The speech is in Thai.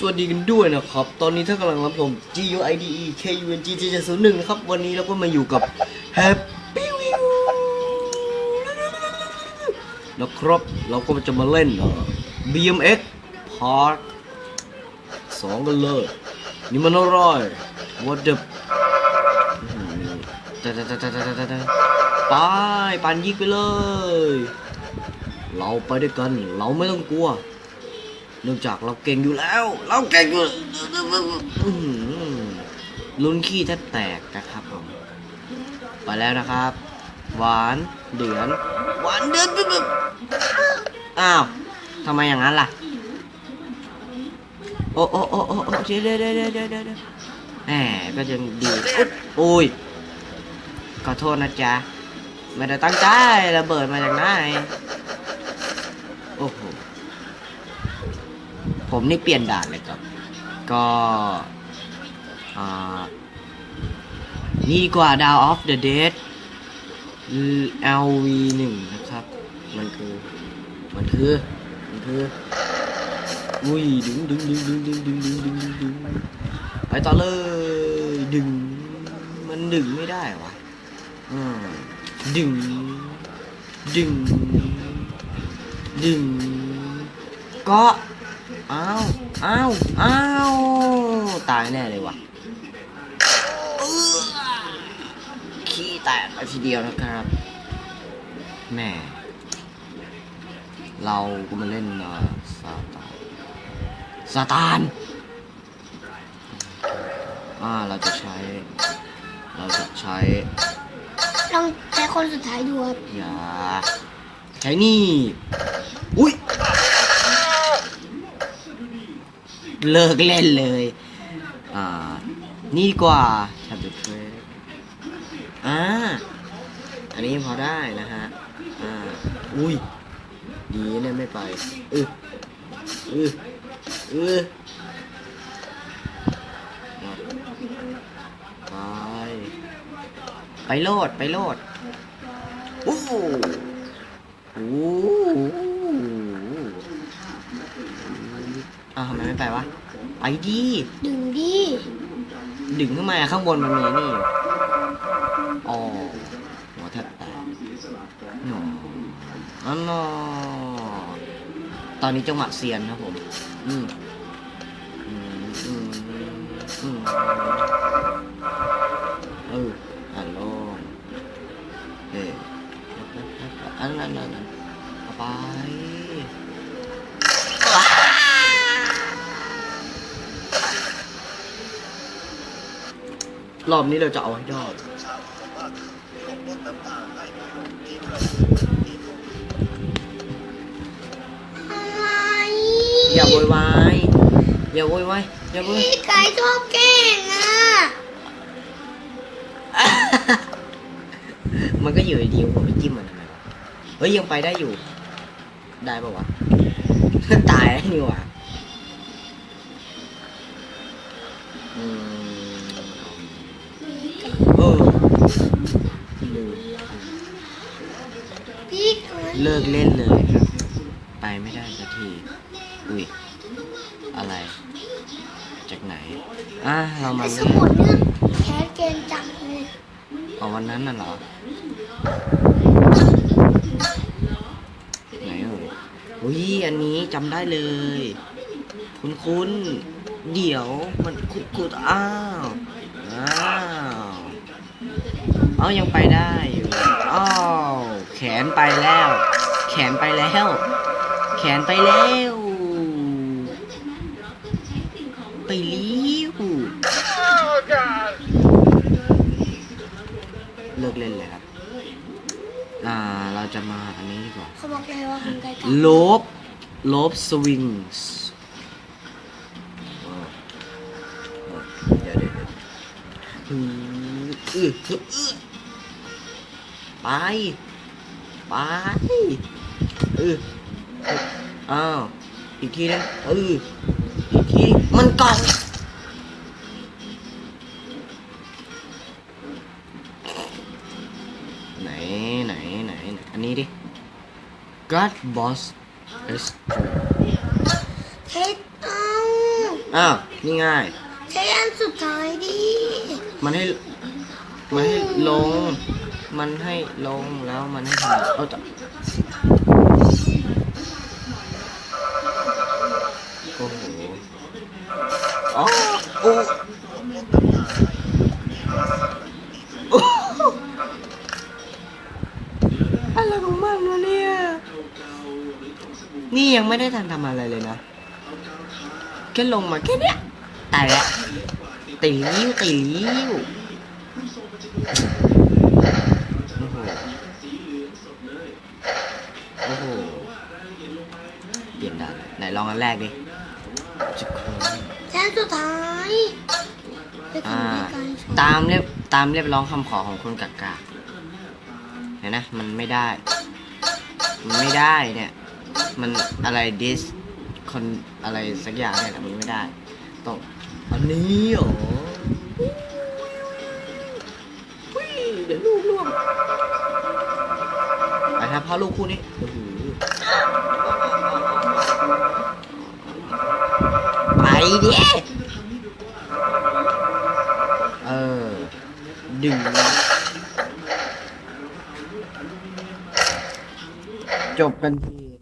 สวัสดีกันด้วยนะครับ ตอนนี้ท่ากำลังรับชม G U I D E K U N G J 7 0 1นะครับ วันนี้เราก็มาอยู่กับ Happy Wheel นะครับ เราก็จะมาเล่น BMX Park สองกันเลย นี่มันอร่อย What the อื้อหือตะตะตะตะตะตะตะไปปันยิกไปเลย เราไปด้วยกัน เราไม่ต้องกลัว เนื่องจากเราเก่งอยู่แล้ว เราเก่งอยู่ลุ้นขี้แทบแตกนะครับผมไปแล้วนะครับ หวานเดือนหวานเดือนปึ๊บอ้าวทำไมอย่างนั้นล่ะโอ้โอ้โอ้โอ้โอ้เดี๋ยวเดี๋ยวเดี๋ยวเดี๋ยวเดี๋ยวเดี๋ยวแหมก็ยังดีอุ๊ยโอ้ยขอโทษนะจ๊ะไม่ได้ตั้งใจระเบิดมาจากไหนโอ้โห ผมนี่เปลี่ยนด่านเลยครับ ก็นี่ดีกว่า Down of the Dead LV หนึ่งนะครับ มันคือ มันคือ มันคือ อุ้ยดึงดึงดึงดึงดึงดึงดึงดึงดึงดึงไปต่อเลย ดึง มันดึงไม่ได้วะอืมดึง ดึง ดึง ก็ อ้าว อ้าว อ้าว ตายแน่เลยว่ะเอื้อขี้แตกไปทีเดียวนะครับแหม่ เราก็มาเล่นเอ่อซาตานซาตาน อ่า เราจะใช้ เราจะใช้ ลองใช้คนสุดท้ายดูครับ อย่า ใช้นี่ อุ้ย เลิกเล่นเลย อ่า นี่กว่าทำเป็นเฟรอ่า อันนี้พอได้นะฮะ อ่า อุ้ย ดีเนี่ยไม่ไปเออเออเอไป ไปโลด ไปโลด โอ้โหโอ้อ้าวทำไมไม่ไปวะ ไปดีดึงดิดึงขึ้นมาข้างบนมันมีนี่อยู่อ๋อหัวแทบแตกหนออันนอตอนนี้จังหวะเซียนครับผมอืมอืมอืมอืมเออฮัลโหลเฮ้ยอันนั้นอันนั้นเอาไป รอบนี้เราจะเอาให้ได้อะไรอย่าโวยวายอย่าโวยวายอย่าโวยวายพี่ไก่ชอบแกล้งอะ มันก็อยู่ดีๆผมไปจิ้มมันทำไมวะเฮ้ยยังไปได้อยู่ ได้ปะวะ ตายแล้วนี่หว่าอืม เลิกเล่นเลยครับ ไปไม่ได้สักที อุ้ย อะไร จากไหน อะ เราไปมาสเล่นมุดเรื่องแคสเกมจังเลยเอาวันนั้นน่ะเหรอ ไหนเอ่ยอุ้ย อันนี้จำได้เลย คุณคุณเดี๋ยวมันคุดคุดอ้าว อ้าว เอายังไปได้อยู่ อ้าว แขนไปแล้ว แขนไปแล้ว แขนไปแล้วไปลี้วเลิกเล่นเลยครับ อ่า เราจะมาอันนี้ดีกว่าเขาบอกเลยว่าคุณไก่กัดลบลบสวิงส์เดี๋ยวเดี๋ยวเดี๋ยวไป ไปเออเอออ้าวอีกทีนึงเอออีกทีมันเกาะไหนไหนไหนไหนอันนี้ดิ God Boss S เฮ็ดเอาอ้าวนี่ง่ายใช้อันสุดท้ายดิ มันให้ มันให้ลง มันให้ลงแล้วมันให้ทำเอาแต่โอ้โหอ๋อโอ้โอ้อะไรของมันวะเนี่ย นี่ยังไม่ได้ทันทำอะไรเลยนะ แค่ลงมาแค่เนี้ยตายแล้วตีลิ้วตีลิ้ว โอ้โหโอ้โหเปลี่ยนด่านไหนลองอันแรกดิจะโค้งใช้อันสุดท้ายไปอ่าทำด้วยกันตามเรียบตามเรียบร้องคำขอของคนกากาเห็นนะมันไม่ได้ มันไม่ได้เนี่ย มันอะไรดิสคนอะไรสักอย่างเนี่ยแหละมันไม่ได้ต้องอันนี้เหรออุ๊ยเดี๋ยวลูกล่วง ไปครับพ่อลูกคู่นี้ไปดิเออดึงจบกันที